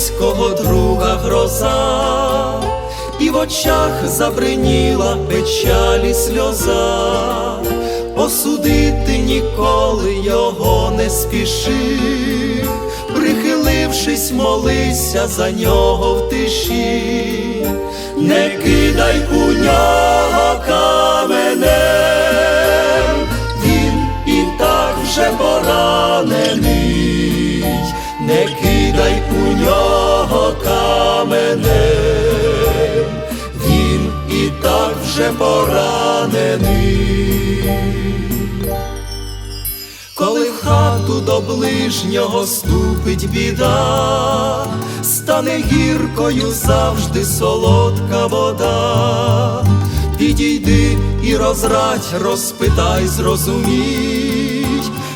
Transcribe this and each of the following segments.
близького друга гроза, і в очах забриніла печалі сльоза, осудити ніколи його не спіши, прихилившись, молися за нього в тиші, не кидай у нього каменем, він і так вже поранений, не кидай у нього так поранений. Коли в хату до ближнього ступить біда, стане гіркою завжди солодка вода, підійди і розрадь, розпитай, зрозумій,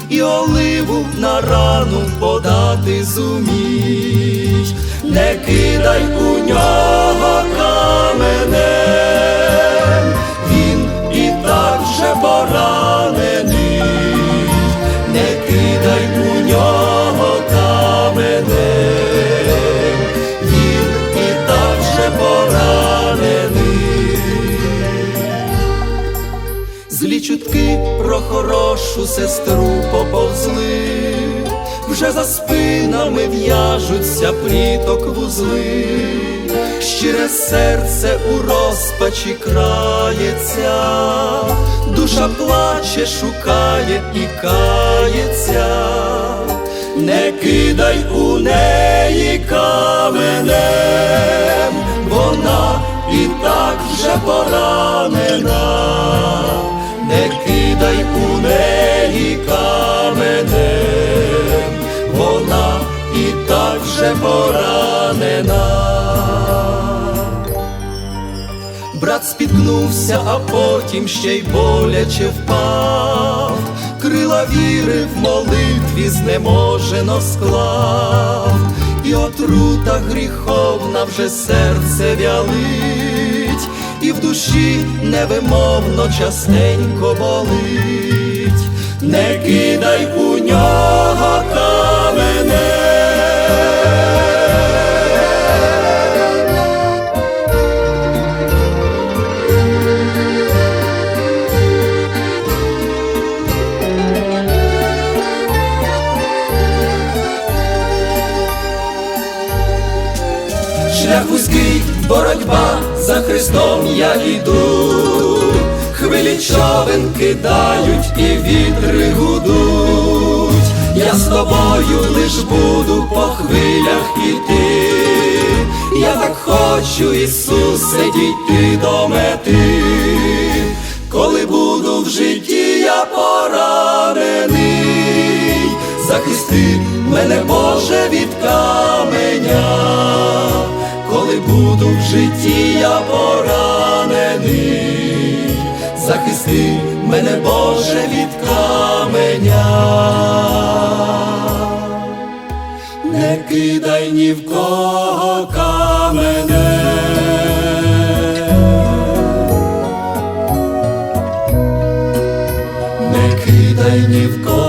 і оливу на рану подати зумій, не кидай у нього каменем, каменем, він і так же поранений. Злі чутки про хорошу сестру поповзли, вже за спинами в'яжуться пліток вузли, щире серце у розпачі крається, душа плаче, шукає і кається, не кидай у неї каменем, вона і так вже поранена, не кидай у неї каменем, вона і так вже поранена. Брат спіткнувся, а потім ще й боляче впав, крила віри в молитві знеможено склав, і отрута гріховна вже серце вялить, і в душі невимовно частенько болить, не кидай у нього Шлях вузький, боротьба за Христом я іду, хвилі човен кидають і вітри гудуть, я з тобою лиш буду по хвилях іти, я так хочу, Ісусе, дійти до мети, коли буду в житті я поранений, захисти мене, Боже, від каменя коли буду в житті я поранений, захисти мене, Боже, від каменя, не кидай ні в кого камене. Не кидай ні в кого